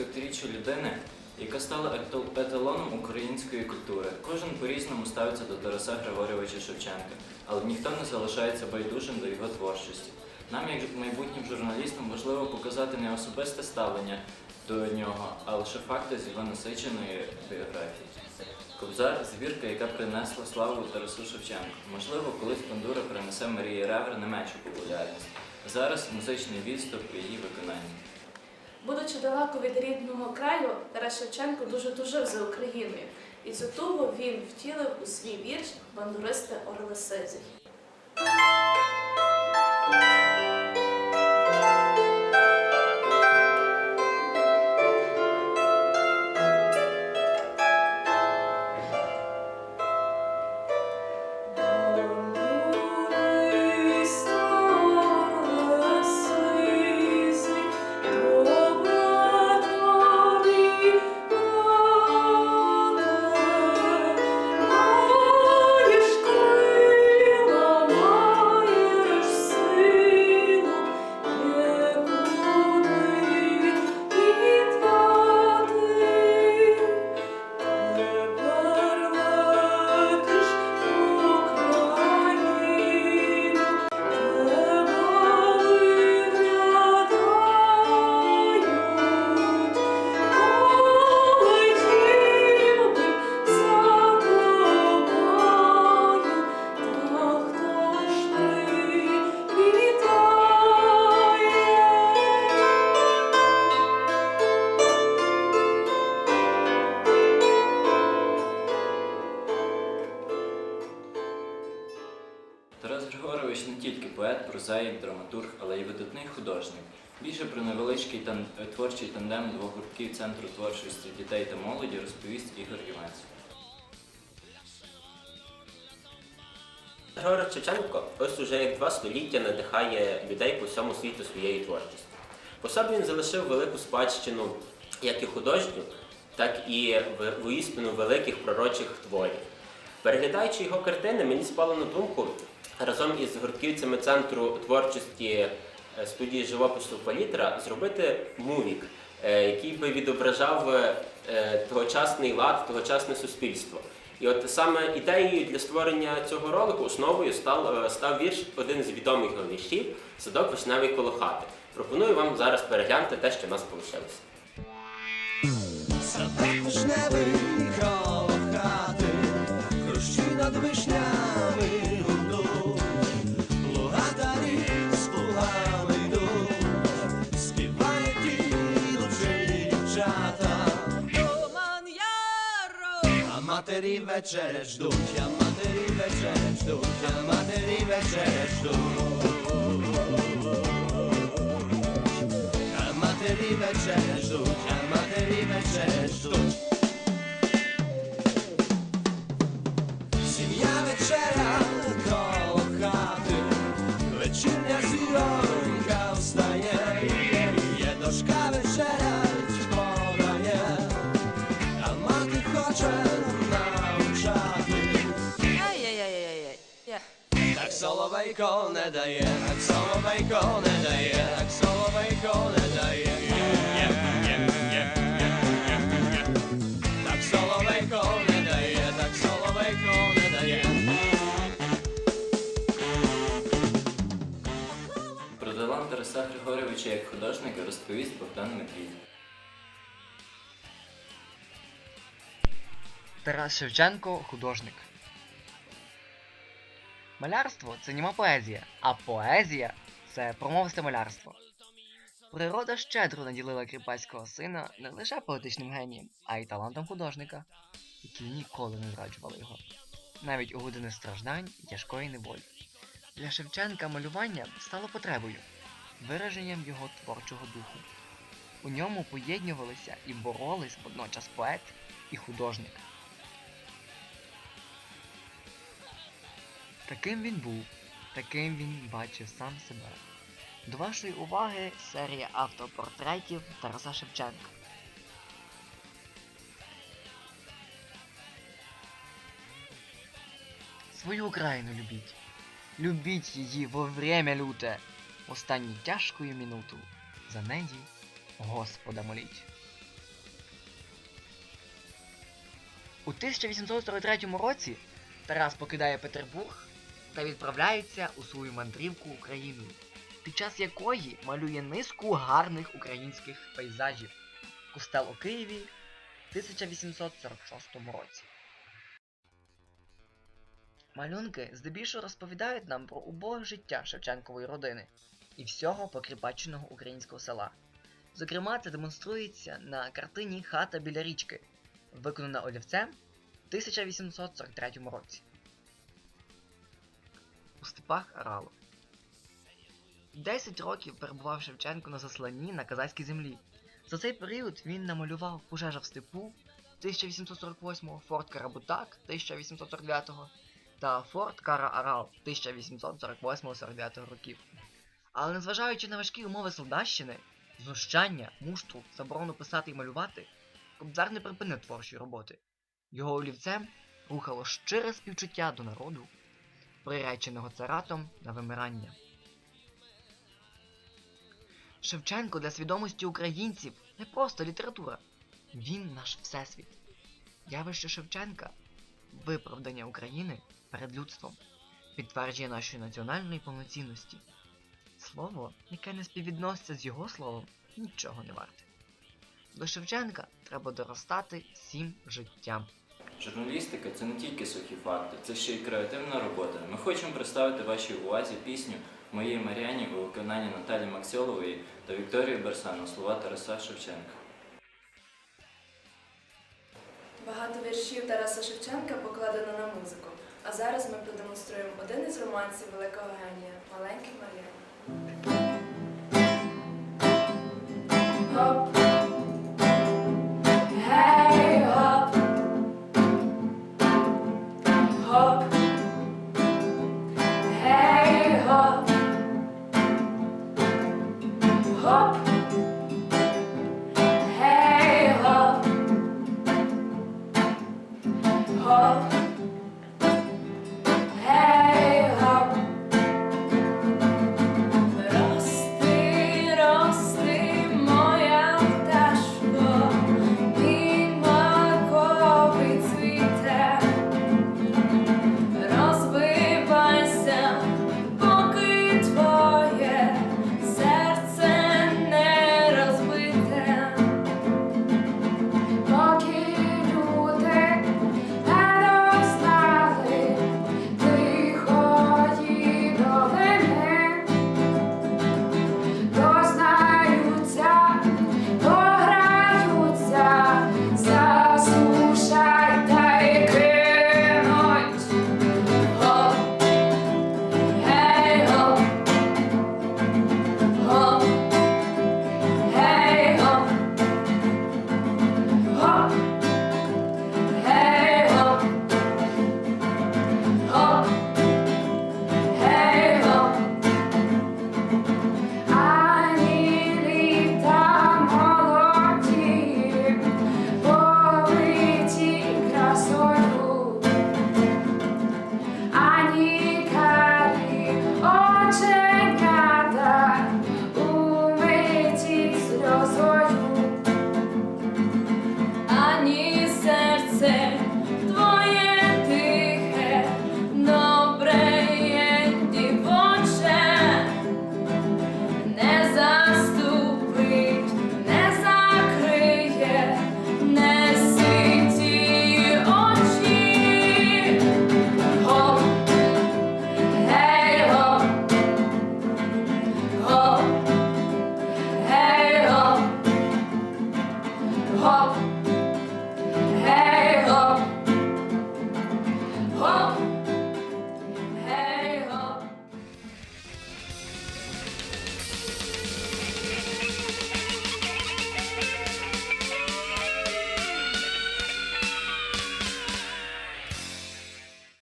200-річчю людини, яка стала еталоном української культури. Кожен по-різному ставиться до Тараса Григорьовича Шевченка, але ніхто не залишається байдужим до його творчості. Нам, як майбутнім журналістам, важливо показати не особисте ставлення до нього, а лише факти з його насиченої біографії. Кобзар збірка, яка принесла славу Тарасу Шевченку. Можливо, колись бандура принесе Марії Ревер не меншу популярність. Зараз музичний відступ у її виконанні. Будучи далеко від рідного краю, Тарас Шевченко дуже тужив за Україною, і цю тугу він втілив у свій вірш Бандуристи Орли видатний художник. Більше про невеличкий тан- е, творчий тандем двох гуртків Центру творчості дітей та молоді розповість Ігор Іванець. Григорій Шевченко ось уже як два століття надихає людей по всьому світу своєю творчістю. По собі він залишив велику спадщину як і художню, так і в- воістину великих пророчих творів. Переглядаючи його картини, мені спало на думку разом із гуртківцями центру творчості студії живопису Палітра зробити мувік, е, який би відображав е, тогочасний лад, тогочасне суспільство. І от саме ідеєю для створення цього ролику основою став, е, став вірш один з відомих його віршів Садок вишневий коло хати. Пропоную вам зараз переглянути те, що в нас вийшло. materi večer ždu, ja materi večer ždu, ja materi večer ždu. Ja materi večer ždu. Соловейко не дає, так соловейко не дає, соловейко не дає. Так соловейко не дає, так соловейко не дає. Про талант Тараса Григоровича як художника розповість Богдан Медвідь. Тарас Шевченко художник. Малярство це німа поезія, а поезія це промовисте малярство. Природа щедро наділила кріпацького сина не лише поетичним генієм, а й талантом художника, які ніколи не зраджували його, навіть у години страждань і тяжкої неволі. Для Шевченка малювання стало потребою, вираженням його творчого духу. У ньому поєднувалися і боролись водночас поет і художник. Таким він був, таким він бачив сам себе. До вашої уваги серія автопортретів Тараса Шевченка. Свою Україну любіть. Любіть її во время люте. Останню тяжкою минуту. За неї Господа моліть. У 1843 році Тарас покидає Петербург та відправляється у свою мандрівку Україною, під час якої малює низку гарних українських пейзажів. Костел у Києві в 1846 році. Малюнки здебільшого розповідають нам про убоге життя Шевченкової родини і всього покріпаченого українського села. Зокрема, це демонструється на картині Хата біля річки, виконана олівцем в 1843 році. Степах Аралу. 10 років перебував Шевченко на засланні на казацькій землі. За цей період він намалював пожежа в степу 1848-го, форт Карабутак 1849 та форт Кара Арал 1848-49 років. Але незважаючи на важкі умови солдатщини, знущання, муштру, заборону писати і малювати, Кобзар не припинив творчої роботи. Його олівцем рухало щире співчуття до народу, приреченого царатом на вимирання. Шевченко для свідомості українців не просто література. Він наш всесвіт. Явище Шевченка виправдання України перед людством, підтвердження нашої національної повноцінності. Слово, яке не співвідноситься з його словом, нічого не варте. До Шевченка треба доростати всім життям. Журналістика це не тільки сухі факти, це ще й креативна робота. Ми хочемо представити вашій увазі пісню Моїй Мар'яні у виконанні Наталі Максьолової та Вікторії Берсану слова Тараса Шевченка. Багато віршів Тараса Шевченка покладено на музику. А зараз ми продемонструємо один із романсів великого генія Маленький Мар'яна.